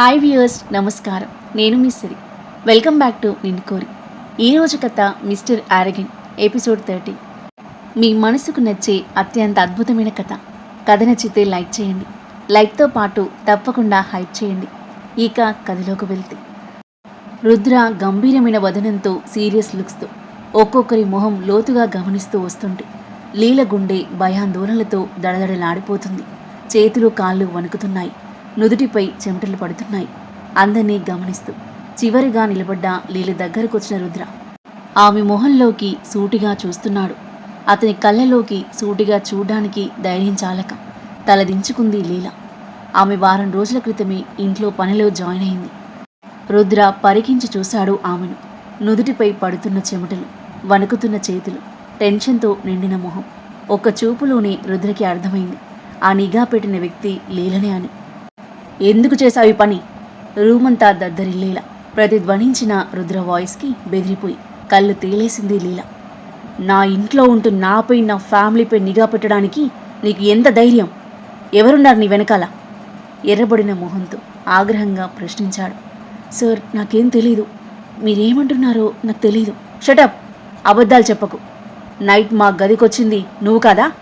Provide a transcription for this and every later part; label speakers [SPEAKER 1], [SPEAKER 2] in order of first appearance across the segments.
[SPEAKER 1] Hi viewers నమస్కారం. నేను మీ Siri. Welcome back to Ninnu Kori ఈరోజు కథ మిస్టర్ ఆరగన్ ఎపిసోడ్ థర్టీ మీ మనసుకు నచ్చే అత్యంత అద్భుతమైన కథ. కథ నచ్చితే లైక్ చేయండి. లైక్తో పాటు తప్పకుండా హైప్ చేయండి. ఇక కథలోకి వెళ్తే. రుద్ర గంభీరమైన వదనంతో సీరియస్ లుక్స్తో ఒక్కొక్కరి మొహం లోతుగా గమనిస్తూ వస్తుంటే లీల గుండె భయాందోళనలతో దడదడలాడిపోతుంది. చేతులు కాళ్ళు వణుకుతున్నాయి. నుదుటిపై చెమటలు పడుతున్నాయి. అందరినీ గమనిస్తూ చివరిగా నిలబడ్డ లీల దగ్గరకొచ్చిన రుద్ర. ఆమె మొహంలోకి సూటిగా చూస్తున్నాడు. అతని కళ్ళలోకి సూటిగా చూడడానికి ధైర్యం చాలక తలదించుకుంది లీల. ఆమె వారం రోజుల క్రితమే ఇంట్లో పనిలో జాయిన్ అయింది. రుద్ర పరికించి చూశాడు ఆమెను. నుదుటిపై పడుతున్న చెమటలు వణుకుతున్న చేతులు టెన్షన్తో నిండిన మొహం. ఒక్క చూపులోనే రుద్రకి అర్థమైంది. ఆ నిఘా పెట్టిన వ్యక్తి లీలనే అని. ఎందుకు చేశావు ఈ పని? రూమంతా దద్దరిల్లేలా ప్రతిధ్వనించిన రుద్ర వాయిస్కి బెదిరిపోయి కళ్ళు తేలేసింది లీల. నా ఇంట్లో ఉంటూ నాపై నా ఫ్యామిలీపై నిఘా పెట్టడానికి నీకు ఎంత ధైర్యం? ఎవరున్నారు నీ వెనకాల? ఎర్రబడిన మొహంతో ఆగ్రహంగా ప్రశ్నించాడు. సార్ నాకేం తెలీదు. మీరేమంటున్నారో నాకు తెలీదు. షటప్ అబద్ధాలు చెప్పకు. నైట్ మా గదికొచ్చింది నువ్వు కాదా?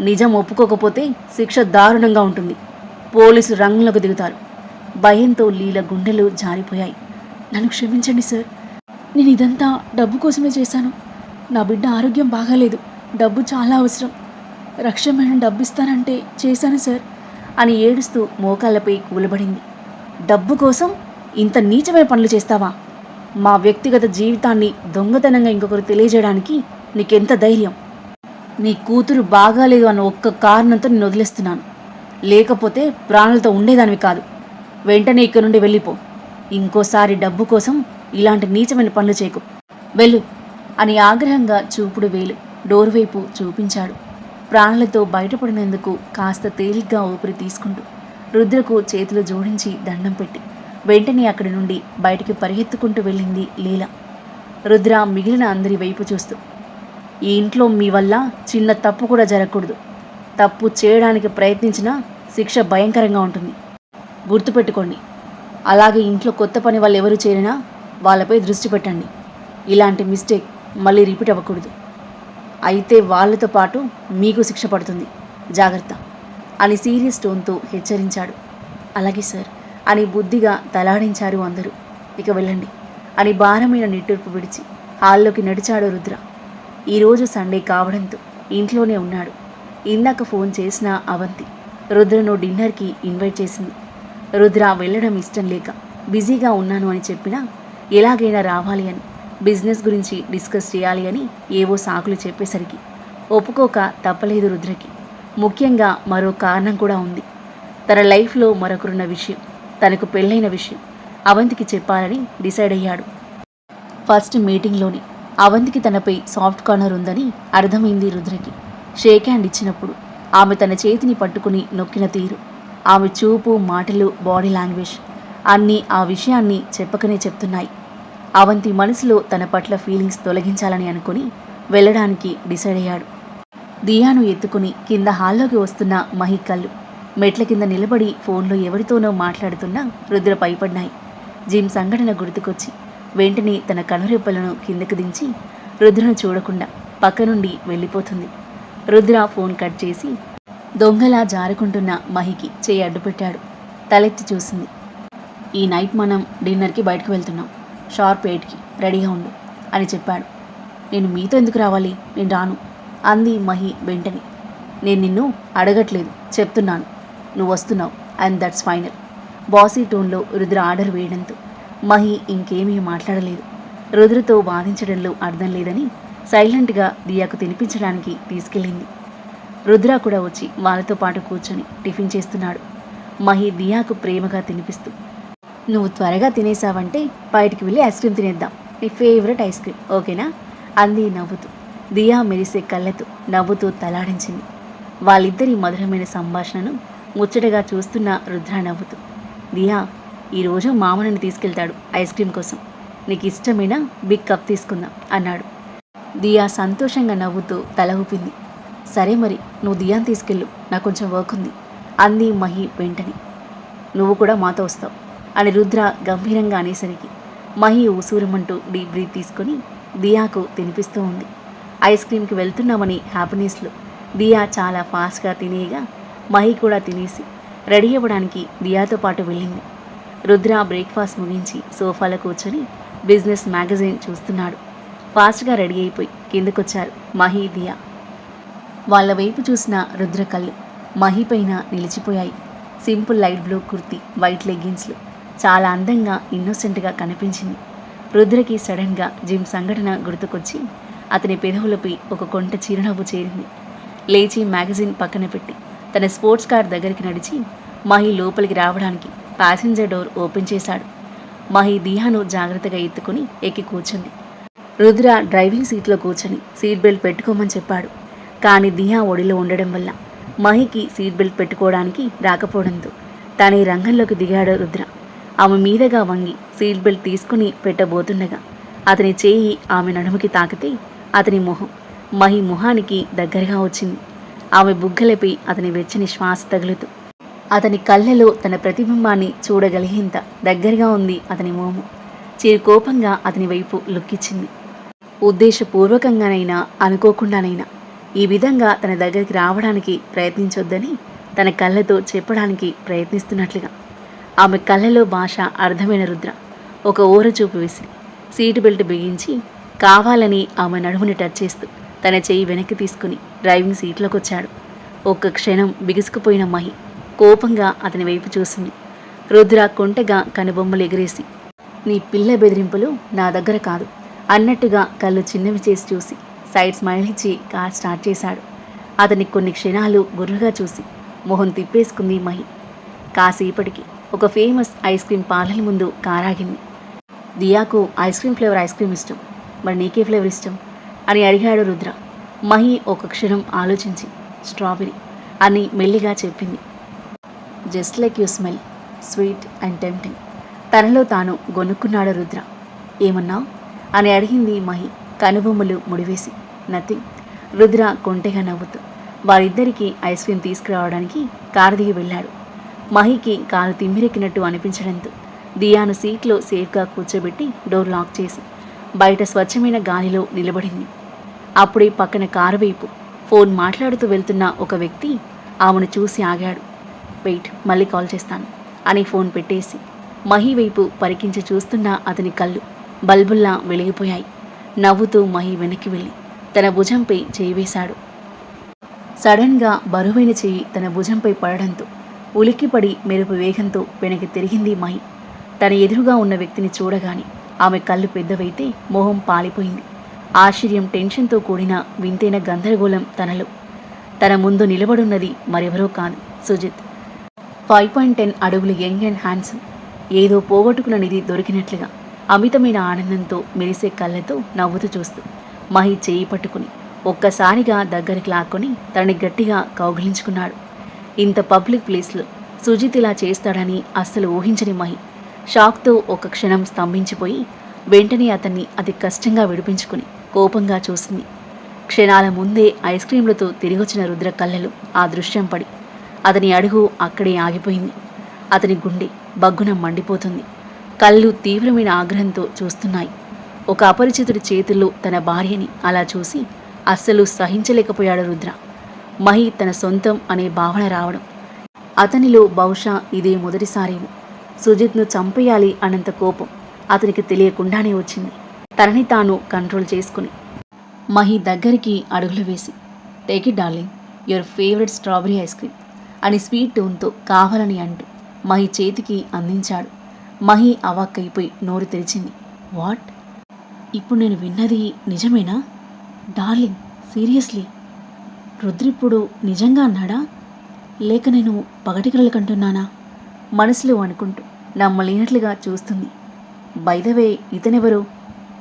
[SPEAKER 1] నిజం ఒప్పుకోకపోతే శిక్ష దారుణంగా ఉంటుంది. పోలీసు రంగంలోకి దిగుతారు. భయంతో లీల గుండెలు జారిపోయాయి. నన్ను క్షమించండి సార్. నేను ఇదంతా డబ్బు కోసమే చేశాను. నా బిడ్డ ఆరోగ్యం బాగాలేదు. డబ్బు చాలా అవసరం. రక్షమైన డబ్బు ఇస్తానంటే చేశాను సార్ అని ఏడుస్తూ మోకాళ్ళపై కూలబడింది. డబ్బు కోసం ఇంత నీచమైన పనులు చేస్తావా? మా వ్యక్తిగత జీవితాన్ని దొంగతనంగా ఇంకొకరు తెలియజేయడానికి నీకెంత ధైర్యం? నీ కూతురు బాగాలేదు అన్న ఒక్క కారణంతో నేను వదిలేస్తున్నాను. లేకపోతే ప్రాణాలతో ఉండేదానివి కాదు. వెంటనే ఇక్కడి నుండి వెళ్ళిపో. ఇంకోసారి డబ్బు కోసం ఇలాంటి నీచమైన పనులు చేయకు. వెళ్ళు అని ఆగ్రహంగా చూపుడు వేలు డోర్ వైపు చూపించాడు. ప్రాణులతో బయటపడినందుకు కాస్త తేలిగ్గా ఊపిరి తీసుకుంటూ రుద్రకు చేతులు జోడించి దండం పెట్టి వెంటనే అక్కడి నుండి బయటికి పరిగెత్తుకుంటూ వెళ్ళింది లీల. రుద్ర మిగిలిన అందరి వైపు చూస్తూ ఈ ఇంట్లో మీ వల్ల చిన్న తప్పు కూడా జరగకూడదు. తప్పు చేయడానికి ప్రయత్నించినా శిక్ష భయంకరంగా ఉంటుంది. గుర్తుపెట్టుకోండి అలాగే ఇంట్లో కొత్త పని వాళ్ళు ఎవరు చేరినా వాళ్ళపై దృష్టి పెట్టండి. ఇలాంటి మిస్టేక్ మళ్ళీ రిపీట్ అవ్వకూడదు. అయితే వాళ్ళతో పాటు మీకు శిక్ష పడుతుంది. జాగ్రత్త అని సీరియస్ టోన్తో హెచ్చరించాడు. అలాగే సార్ అని బుద్ధిగా తలాడించారు అందరూ. ఇక వెళ్ళండి అని భారమైన నిట్టూర్పు విడిచి హాల్లోకి నడిచాడు రుద్ర. ఈరోజు సండే కావడంతో ఇంట్లోనే ఉన్నాడు. ఇందాక ఫోన్ చేసిన అవంతి. రుద్రను డిన్నర్కి ఇన్వైట్ చేసింది. రుద్ర వెళ్ళడం ఇష్టం లేక బిజీగా ఉన్నాను అని చెప్పినా ఎలాగైనా రావాలి అని బిజినెస్ గురించి డిస్కస్ చేయాలి అని ఏవో సాకులు చెప్పేసరికి ఒప్పుకోక తప్పలేదు రుద్రకి. ముఖ్యంగా మరో కారణం కూడా ఉంది. తన లైఫ్లో మరొకరున్న విషయం తనకు పెళ్ళైన విషయం అవంతికి చెప్పాలని డిసైడ్ అయ్యాడు. ఫస్ట్ మీటింగ్లోనే అవంతికి తనపై సాఫ్ట్ కార్నర్ ఉందని అర్థమైంది రుద్రకి. షేక్ హ్యాండ్ ఇచ్చినప్పుడు ఆమె తన చేతిని పట్టుకుని నొక్కిన తీరు. ఆమె చూపు మాటలు బాడీ లాంగ్వేజ్ అన్నీ ఆ విషయాన్ని చెప్పకనే చెప్తున్నాయి. అవంతి మనసులో తన పట్ల ఫీలింగ్స్ తొలగించాలని అనుకుని వెళ్ళడానికి డిసైడ్ అయ్యాడు. దియాను ఎత్తుకుని కింద హాల్లోకి వస్తున్న మహి మెట్ల కింద నిలబడి ఫోన్లో ఎవరితోనో మాట్లాడుతున్నా రుద్ర పైపడ్డాయి జిమ్ సంఘటన గుర్తుకొచ్చి వెంటనే తన కనురెప్పలను కిందకు దించి రుద్రను చూడకుండా పక్క నుండి వెళ్ళిపోతుంది. రుద్ర ఫోన్ కట్ చేసి దొంగలా జారుకుంటున్న మహికి చేయి అడ్డుపెట్టాడు. తలెత్తి చూసింది. ఈ నైట్ మనం డిన్నర్కి బయటకు వెళ్తున్నాం. షార్ప్ ఎయిట్కి రెడీగా ఉండు అని చెప్పాడు. నేను మీతో ఎందుకు రావాలి? నేను రాను అంది మహి వెంటనే. నేను నిన్ను అడగట్లేదు. చెప్తున్నాను. నువ్వు వస్తున్నావు. అండ్ దట్స్ ఫైనల్ బాసీ టోన్లో రుద్ర ఆర్డర్ వేయడంతో మహి ఇంకేమీ మాట్లాడలేదు. రుద్రతో వాదించడంలో అర్థం లేదని సైలెంట్గా దియాకు తినిపించడానికి తీసుకెళ్ళింది. రుద్ర కూడా వచ్చి వాళ్ళతో పాటు కూర్చొని టిఫిన్ చేస్తున్నాడు. మహి దియాకు ప్రేమగా తినిపిస్తూ నువ్వు త్వరగా తినేసావంటే బయటికి వెళ్ళి ఐస్ క్రీమ్ తినేద్దాం. నీ ఫేవరెట్ ఐస్ క్రీమ్. ఓకేనా? అంది నవ్వుతూ. దియా మెరిసే కళ్ళతో నవ్వుతూ తలాడించింది. వాళ్ళిద్దరి మధురమైన సంభాషణను ముచ్చటగా చూస్తున్న రుద్ర నవ్వుతూ దియా ఈరోజు మామూలను తీసుకెళ్తాడు ఐస్ క్రీమ్ కోసం. నీకు ఇష్టమైన బిగ్ కప్ తీసుకుందాం అన్నాడు. దియా సంతోషంగా నవ్వుతూ తల ఊపింది. సరే మరి నువ్వు దియాని తీసుకెళ్ళు నాకు కొంచెం వర్క్ ఉంది అంది మహి వెంటనే. నువ్వు కూడా మాతో వస్తావు అని రుద్ర గంభీరంగా అనేసరికి మహి ఊసూరమంటూ డీప్ బ్రీత్ తీసుకొని దియాకు తినిపిస్తూ ఉంది. ఐస్ క్రీమ్కి వెళ్తున్నామని హ్యాపీనెస్లో దియా చాలా ఫాస్ట్గా తినేయగా మహి కూడా తినేసి రెడీ అవ్వడానికి దియాతో పాటు వెళ్ళింది. రుద్ర బ్రేక్ఫాస్ట్ ముగించి సోఫాలో కూర్చొని బిజినెస్ మ్యాగజైన్ చూస్తున్నాడు. ఫాస్ట్గా రెడీ అయిపోయి కిందకొచ్చారు మహి దియా. వాళ్ళ వైపు చూసిన రుద్ర కళ్ళు మహి పైన నిలిచిపోయాయి. Simple light blue kurti white లెగ్గిన్స్లు చాలా అందంగా ఇన్నోసెంట్గా కనిపించింది. రుద్రకి సడన్గా జిమ్ సంఘటన గుర్తుకొచ్చి అతని పెదవులపై ఒక కొంట చిరునవ్వు చేరింది. లేచి మ్యాగజైన్ పక్కన పెట్టి తన స్పోర్ట్స్ కార్ దగ్గరికి నడిచి మహి లోపలికి రావడానికి ప్యాసింజర్ డోర్ ఓపెన్ చేశాడు. మహి దిహాను జాగ్రత్తగా ఎత్తుకుని ఎక్కి కూర్చుంది. రుద్ర డ్రైవింగ్ సీట్లో కూర్చొని సీట్ బెల్ట్ పెట్టుకోమని చెప్పాడు. కానీ దియా ఒడిలో ఉండడం వల్ల మహికి సీట్ బెల్ట్ పెట్టుకోవడానికి రాకపోవడంతో తన ఈ రంగంలోకి దిగాడు రుద్ర. ఆమె మీదగా వంగి సీట్ బెల్ట్ తీసుకుని పెట్టబోతుండగా అతని చేయి ఆమె నడుముకి తాకితే అతని మొహం మహి మొహానికి దగ్గరగా వచ్చింది. ఆమె బుగ్గలపై అతని వెచ్చని శ్వాస తగులుతూ అతని కళ్ళలో తన ప్రతిబింబాన్ని చూడగలిగేంత దగ్గరగా ఉంది అతని మోము. చిరు కోపంగా అతని వైపు లుక్కిచ్చింది ఉద్దేశపూర్వకంగానైనా అనుకోకుండానైనా ఈ విధంగా తన దగ్గరికి రావడానికి ప్రయత్నించొద్దని తన కళ్ళతో చెప్పడానికి ప్రయత్నిస్తున్నట్లుగా. ఆమె కళ్ళలో భాష అర్థమైన రుద్ర. ఒక ఊర చూపు వేసి సీటు బెల్ట్ బిగించి కావాలని ఆమె నడుముని టచ్ చేస్తూ తన చెయ్యి వెనక్కి తీసుకుని డ్రైవింగ్ సీట్లోకి వచ్చాడు ఒక్క క్షణం బిగుసుకుపోయిన మహి కోపంగా అతని వైపు చూసింది. రుద్ర కొంటగా కనుబొమ్మలు ఎగిరేసి నీ పిల్ల బెదిరింపులు నా దగ్గర కాదు. అన్నట్టుగా కళ్ళు చిన్నవి చేసి చూసి సైడ్ స్మైల్ ఇచ్చి కార్ స్టార్ట్ చేశాడు. అతని కొన్ని క్షణాలు గుర్రుగా చూసి మొహం తిప్పేసుకుంది మహి. కాసేపటికి ఒక ఫేమస్ ఐస్ క్రీమ్ పార్లర్ ముందు కారాగింది దియాకు ice cream flavour ice cream ఇష్టం. మరి నీకే ఫ్లేవర్ ఇష్టం? అని అడిగాడు రుద్ర. మహి ఒక క్షణం ఆలోచించి స్ట్రాబెరీ అని మెల్లిగా చెప్పింది. Just like you smell sweet and tempting. తనలో తాను గొనుక్కున్నాడు రుద్ర. ఏమన్నావు అని అడిగింది మహి. కనుబొమ్మలు ముడివేసి. నథింగ్. రుద్ర కొంటెగా నవ్వుతూ వారిద్దరికీ ఐస్ క్రీమ్ తీసుకురావడానికి కారు దిగి వెళ్ళాడు. మహికి కారు తిమ్మిరెక్కినట్టు అనిపించడంతో దియాను సీట్లో సేఫ్గా కూర్చోబెట్టి డోర్ లాక్ చేసి బయట స్వచ్ఛమైన గాలిలో నిలబడింది. అప్పుడే పక్కన కారు వైపు ఫోన్ మాట్లాడుతూ వెళ్తున్న ఒక వ్యక్తి ఆమెను చూసి ఆగాడు. వెయిట్ మళ్ళీ కాల్ చేస్తాను అని ఫోన్ పెట్టేసి మహి వైపు పరికించి చూస్తున్న అతని కళ్ళు బల్బుల్లా వెలిగిపోయాయి. నవ్వుతూ మహి వెనక్కి వెళ్ళి తన భుజంపై చేయి వేశాడు. సడన్గా బరువైన చెయ్యి తన భుజంపై పడడంతో ఉలిక్కిపడి మెరుపు వేగంతో వెనక్కి తిరిగింది మహి. తన ఎదురుగా ఉన్న వ్యక్తిని చూడగానే ఆమె కళ్ళు పెద్దవైతే మొహం పాలిపోయింది. ఆశ్చర్యం టెన్షన్తో కూడిన వింతైన గందరగోళం తనలో. తన ముందు నిలబడున్నది మరెవరో కాదు సుజిత్. ఫైవ్ పాయింట్ టెన్ అడుగులు యంగ్ అండ్ హ్యాండ్సమ్. ఏదో పోగొట్టుకున్న నిధి దొరికినట్లుగా. అమితమైన ఆనందంతో మెరిసే కళ్ళతో నవ్వుతూ చూస్తూ మహి చేయి పట్టుకుని ఒక్కసారిగా దగ్గరికి లాక్కొని తనని గట్టిగా కౌగిలించుకున్నాడు. ఇంత పబ్లిక్ ప్లేస్లో సుజిత్ ఇలా చేస్తాడని అస్సలు ఊహించని మహి షాక్తో ఒక క్షణం స్తంభించిపోయి వెంటనే అతన్ని అతి కష్టంగా విడిపించుకుని కోపంగా చూసింది. క్షణాల ముందే ఐస్ క్రీంలతో తిరిగొచ్చిన రుద్ర కళ్ళలు ఆ దృశ్యం పడి అతని అడుగు అక్కడే ఆగిపోయింది. అతని గుండె బగ్గున మండిపోతుంది. కళ్ళు తీవ్రమైన ఆగ్రహంతో చూస్తున్నాయి. ఒక అపరిచితుడి చేతుల్లో తన భార్యని అలా చూసి అస్సలు సహించలేకపోయాడు రుద్ర. మహి తన సొంతం అనే భావన రావడం. అతనిలో బహుశా ఇదే మొదటిసారేమో. సుజిత్ను చంపేయాలి అన్నంత కోపం అతనికి తెలియకుండానే వచ్చింది. తనని తాను కంట్రోల్ చేసుకుని. మహి దగ్గరికి అడుగులు వేసి take it darling your favourite strawberry ice cream అని స్వీట్ టోన్తో కావాలని అంటూ మహి చేతికి అందించాడు. మహి అవాక్కైపోయి నోరు తెరిచింది. వాట్? ఇప్పుడు నేను విన్నది నిజమేనా? Darling seriously? రుద్రిప్పుడు నిజంగా అన్నాడా? లేక నేను పగటికలలు కంటున్నానా? మనసులో అనుకుంటూ నమ్మలేనట్లుగా చూస్తుంది. బైదవే ఇతనెవరు?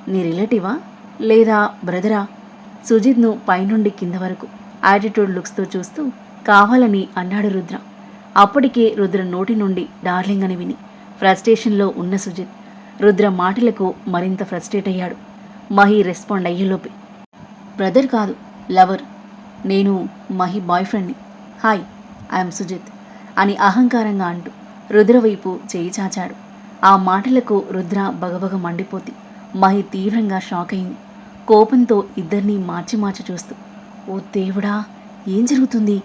[SPEAKER 1] నీ రిలేటివా? లేదా బ్రదరా? సుజిత్ను పైనుండి కింద వరకు యాటిట్యూడ్ లుక్స్తో చూస్తూ కావాలని అన్నాడు రుద్ర. అప్పటికే రుద్ర నోటి నుండి డార్లింగ్ అని విని ఫ్రస్ట్రేషన్లో ఉన్న సుజిత్. రుద్ర మాటలకు మరింత ఫ్రస్ట్రేట్ అయ్యాడు. మహి రెస్పాండ్ అయ్యేలోపే బ్రదర్ కాదు లవర్. నేను మహి బాయ్ ఫ్రెండ్ని హాయ్ ఐఎమ్ సుజిత్ అని అహంకారంగా అంటూ రుద్ర వైపు చేయి చాచాడు. ఆ మాటలకు రుద్ర బగబగ మండిపోతి మహి తీవ్రంగా షాక్ అయింది. కోపంతో ఇద్దరినీ మార్చి మార్చి చూస్తూ ఓ దేవుడా ఏం జరుగుతుంది?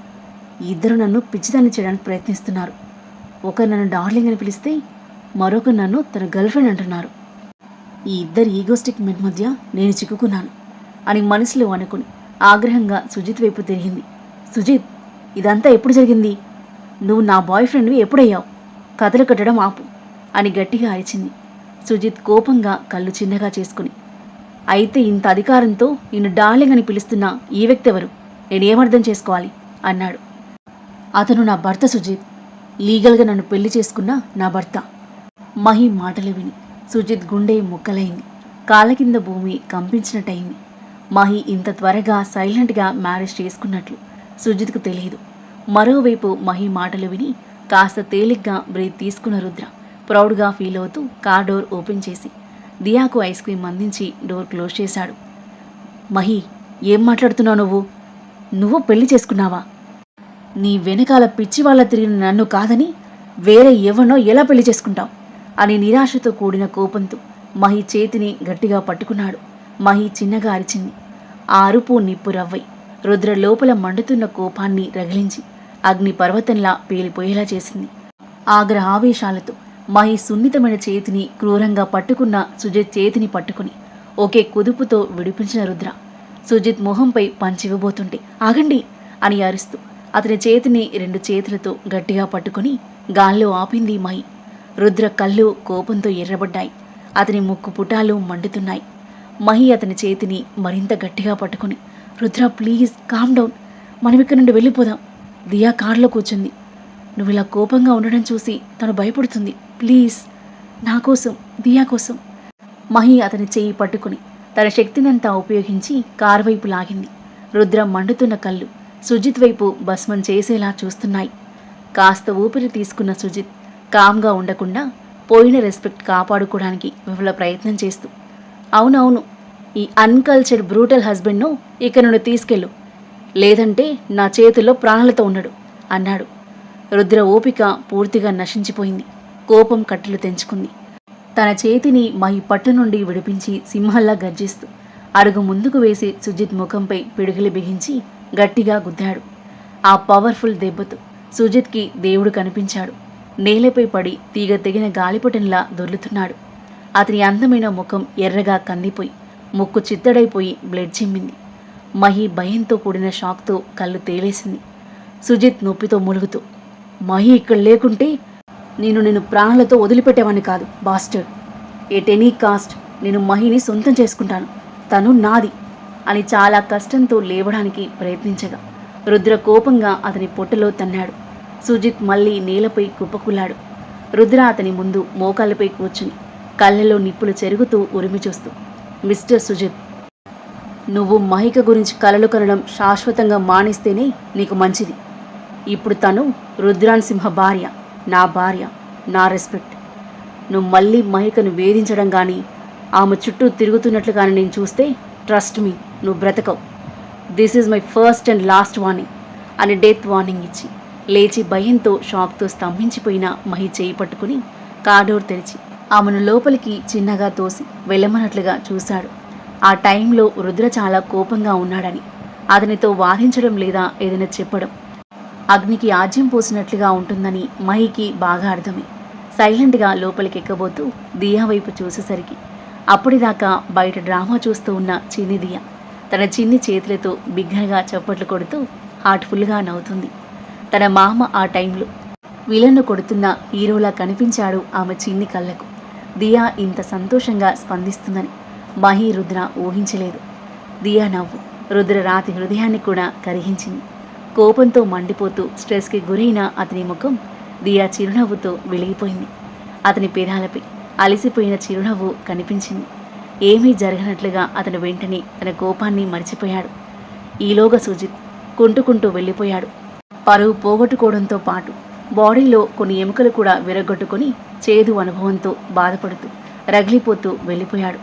[SPEAKER 1] ఇద్దరు నన్ను పిచ్చిదాన్ని చేయడానికి ప్రయత్నిస్తున్నారు. ఒకరు నన్ను డార్లింగ్ అని పిలిస్తే మరొక నన్ను తన గర్ల్ఫ్రెండ్ అంటున్నారు. ఈ ఇద్దరు ఈగోస్టిక్ మెట్ మధ్య నేను చిక్కుకున్నాను అని మనసులో అనుకుని ఆగ్రహంగా సుజిత్ వైపు తిరిగింది. సుజిత్ ఇదంతా ఎప్పుడు జరిగింది? నువ్వు నా బాయ్ ఫ్రెండ్వి ఎప్పుడయ్యావు? కథలు కట్టడం ఆపు అని గట్టిగా అరిచింది. సుజిత్ కోపంగా కళ్ళు చిన్నగా చేసుకుని అయితే ఇంత అధికారంతో నిన్ను డార్లింగ్ అని పిలుస్తున్న ఈ వ్యక్తి ఎవరు? నేనేమర్థం చేసుకోవాలి? అన్నాడు. అతను నా భర్త సుజిత్. లీగల్గా నన్ను పెళ్ళి చేసుకున్న నా భర్త. మహి మాటలు విని సుజిత్ గుండె ముక్కలైంది. కాళ్ళ కింద భూమి కంపించినట్టయింది. మహి ఇంత త్వరగా సైలెంట్గా మ్యారేజ్ చేసుకున్నట్లు సుజిత్కు తెలియదు మరోవైపు మహి మాటలు విని కాస్త తేలిగ్గా బ్రీత్ తీసుకున్న రుద్ర ప్రౌడ్గా ఫీల్ అవుతూ కార్ డోర్ ఓపెన్ చేసి దియాకు ఐస్ క్రీమ్ అందించి డోర్ క్లోజ్ చేశాడు. మహి ఏం మాట్లాడుతున్నావు నువ్వు? నువ్వు పెళ్ళి చేసుకున్నావా? నీ వెనకాల పిచ్చి వాళ్ళ తిరిగిన నన్ను కాదని వేరే ఎవరినో ఎలా పెళ్ళి చేసుకుంటావు? అని నిరాశతో కూడిన కోపంతో మహి చేతిని గట్టిగా పట్టుకున్నాడు. మహి చిన్నగా అరిచింది. ఆ అరుపు నిప్పు రవ్వై రుద్ర లోపల మండుతున్న కోపాన్ని రగిలించి అగ్ని పర్వతంలా పేలిపోయేలా చేసింది. ఆగ్ర ఆవేశాలతో మహి సున్నితమైన చేతిని క్రూరంగా పట్టుకున్న సుజిత్ చేతిని పట్టుకుని ఒకే కుదుపుతో విడిపించిన రుద్ర సుజిత్ మొహంపై పంచివ్వబోతుంటే ఆగండి అని అరుస్తూ అతని చేతిని రెండు చేతులతో గట్టిగా పట్టుకుని గాల్లో ఆపింది మహి. రుద్ర కళ్ళు కోపంతో ఎర్రబడ్డాయి. అతని ముక్కు పుటాలు మండుతున్నాయి. మహి అతని చేతిని మరింత గట్టిగా పట్టుకుని రుద్ర ప్లీజ్ కామ్ డౌన్ మనం ఇక్కడ నుండి వెళ్ళిపోదాం. దియా కారులో కూర్చుంది. నువ్వు ఇలా కోపంగా ఉండడం చూసి తను భయపడుతుంది. ప్లీజ్ నా కోసం దియా కోసం. మహి అతని చేయి పట్టుకుని తన శక్తినంతా ఉపయోగించి కారు వైపు లాగింది. రుద్ర మండుతున్న కళ్ళు సుజిత్ వైపు భస్మం చేసేలా చూస్తున్నాయి. కాస్త ఊపిరి తీసుకున్న సుజిత్ కామ్గా ఉండకుండా పోయిన రెస్పెక్ట్ కాపాడుకోవడానికి విఫల ప్రయత్నం చేస్తూ. అవునవును ఈ అన్కల్చర్డ్ బ్రూటల్ హస్బెండ్ను ఇక నుండి తీసుకెళ్ళు. లేదంటే నా చేతుల్లో ప్రాణాలతో ఉండడు అన్నాడు. రుద్ర ఓపిక పూర్తిగా నశించిపోయింది. కోపం కట్టెలు తెంచుకుంది. తన చేతిని మహి పట్టు నుండి విడిపించి సింహల్లా గర్జిస్తూ అడుగు ముందుకు వేసి సుజిత్ ముఖంపై పిడుగులు బిగించి గట్టిగా గుద్దాడు. ఆ పవర్ఫుల్ దెబ్బతో సుజిత్కి దేవుడు కనిపించాడు. నేలపై పడి తీగ తెగిన గాలిపటంలా దొర్లుతున్నాడు. అతని అందమైన ముఖం ఎర్రగా కందిపోయి ముక్కు చిత్తడైపోయి బ్లడ్ చిమ్మింది. మహి భయంతో కూడిన షాక్తో కళ్ళు తేలేసింది. సుజిత్ నొప్పితో ములుగుతూ మహి ఇక్కడ లేకుంటే నేను నేను ప్రాణాలతో వదిలిపెట్టేవాడిని కాదు బాస్టర్. ఎట్ ఎనీ కాస్ట్ నేను మహిని సొంతం చేసుకుంటాను. తను నాది అని చాలా కష్టంతో లేవడానికి ప్రయత్నించగా రుద్ర కోపంగా అతని పొట్టలో తన్నాడు. సుజిత్ మళ్ళీ నేలపై కుప్పకులాడు. రుద్ర అతని ముందు మోకాళ్ళపై కూర్చుని కళ్ళలో నిప్పులు చెరుగుతూ ఉరిమి చూస్తూ మిస్టర్ సుజిత్ నువ్వు మహిక గురించి కలలు కనడం శాశ్వతంగా మానేస్తేనే నీకు మంచిది. ఇప్పుడు తను రుద్రాన్ సింహ భార్య నా భార్య నా రెస్పెక్ట్. నువ్వు మళ్ళీ మహికను వేధించడం కానీ ఆమె చుట్టూ తిరుగుతున్నట్లు కానీ నేను చూస్తే ట్రస్ట్ మీ నువ్వు బ్రతకవు. This is my first and last warning అని డెత్ వార్నింగ్ ఇచ్చి లేచి భయంతో షాక్తో స్తంభించిపోయిన మహి చేయి పట్టుకుని కాడోర్ తెరిచి ఆమెను లోపలికి చిన్నగా తోసి వెళ్ళమన్నట్లుగా చూశాడు. ఆ టైంలో రుద్ర చాలా కోపంగా ఉన్నాడని అతనితో వాదించడం లేదా ఏదైనా చెప్పడం అగ్నికి ఆజ్యం పోసినట్లుగా ఉంటుందని మహికి బాగా అర్థమే సైలెంట్గా లోపలికి ఎక్కబోతూ దియా వైపు చూసేసరికి అప్పటిదాకా బయట డ్రామా చూస్తూ ఉన్న చిన్ని దియా తన చిన్ని చేతులతో బిగ్గరగా చప్పట్లు కొడుతూ హార్ట్ఫుల్గా నవ్వుతుంది. తన మామ ఆ టైంలో. విలన్ను కొడుతున్న హీరోలా కనిపించాడు ఆమె చిన్ని కళ్ళకు. దియా ఇంత సంతోషంగా స్పందిస్తుందని మహి రుద్ర ఊహించలేదు. దియా నవ్వు. రుద్ర రాతి హృదయాన్ని కూడా కరిగించింది. కోపంతో మండిపోతూ స్ట్రెస్కి గురైన అతని ముఖం దియా చిరునవ్వుతో వెలిగిపోయింది. అతని పెదాలపై అలసిపోయిన చిరునవ్వు కనిపించింది. ఏమీ జరగనట్లుగా అతను వెంటనే తన కోపాన్ని మర్చిపోయాడు. ఈలోగా సుజిత్ కుంటుకుంటూ వెళ్ళిపోయాడు. పరువు పోగొట్టుకోవడంతో పాటు బాడీలో కొన్ని ఎముకలు కూడా విరగొట్టుకొని చేదు అనుభవంతో బాధపడుతూ రగిలిపోతూ వెళ్ళిపోయాడు.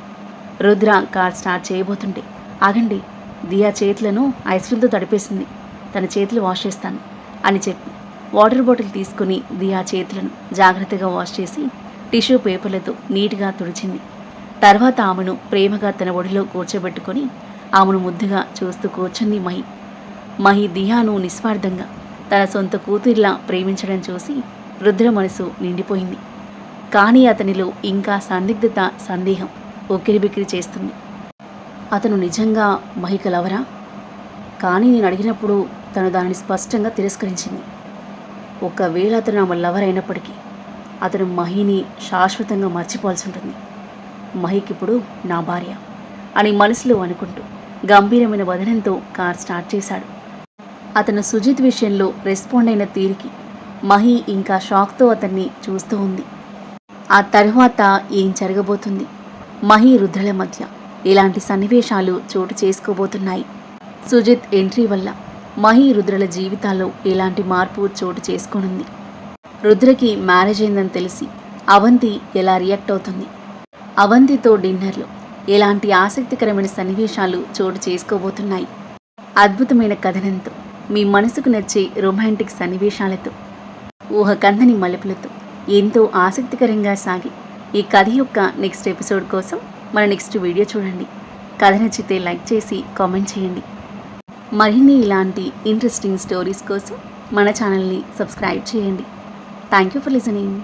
[SPEAKER 1] రుద్ర కార్ స్టార్ట్ చేయబోతుంటే ఆగండి దియా చేతులను ఐస్ క్రీమ్తో తడిపేసింది. తన చేతులు వాష్ చేస్తాను అని చెప్పి వాటర్ బాటిల్ తీసుకుని దియా చేతులను జాగ్రత్తగా వాష్ చేసి టిష్యూ పేపర్లతో నీట్గా తుడిచింది. తర్వాత ఆమెను ప్రేమగా తన ఒడిలో కూర్చోబెట్టుకొని ఆమెను ముద్దుగా చూస్తూ కూర్చుంది మహి. మహి దియాను నిస్వార్థంగా తన సొంత కూతురిలా ప్రేమించడం చూసి రుద్ర మనసు నిండిపోయింది. కానీ అతనిలో ఇంకా సందిగ్ధత సందేహం ఉక్కిరిబిక్కిరి చేస్తుంది. అతను నిజంగా మహికలవరా కానీ నేను అడిగినప్పుడు తను దానిని స్పష్టంగా తిరస్కరించింది. ఒకవేళ అతను ఆమె లవర్ అయినప్పటికీ అతను మహిని శాశ్వతంగా మర్చిపోవాల్సి ఉంటుంది. మహికిప్పుడు నా భార్య అని మనసులో అనుకుంటూ గంభీరమైన వదనంతో కార్ స్టార్ట్ చేశాడు. అతను సుజిత్ విషయంలో రెస్పాండ్ అయిన తీరికి మహి ఇంకా షాక్తో అతన్ని చూస్తూ ఉంది. ఆ తర్వాత ఏం జరగబోతుంది? మహి రుద్రల మధ్య ఇలాంటి సన్నివేశాలు చోటు చేసుకోబోతున్నాయి. సుజిత్ ఎంట్రీ వల్ల మహి రుద్రల జీవితాల్లో ఎలాంటి మార్పు చోటు చేసుకోనుంది? రుద్రకి మ్యారేజ్ అయిందని తెలిసి అవంతి ఎలా రియాక్ట్ అవుతుంది? అవంతితో డిన్నర్లో ఎలాంటి ఆసక్తికరమైన సన్నివేశాలు చోటు చేసుకోబోతున్నాయి? అద్భుతమైన కథనంతో మీ మనసుకు నచ్చే రొమాంటిక్ సన్నివేశాలతో. ఊహకందని మలుపులతో. ఎంతో ఆసక్తికరంగా సాగి. ఈ కథ యొక్క నెక్స్ట్ ఎపిసోడ్ కోసం మన నెక్స్ట్ వీడియో చూడండి. కథ నచ్చితే లైక్ చేసి కామెంట్ చేయండి. మరిన్ని ఇలాంటి ఇంట్రెస్టింగ్ స్టోరీస్ కోసం మన ఛానల్ని సబ్స్క్రైబ్ చేయండి. Thank you for listening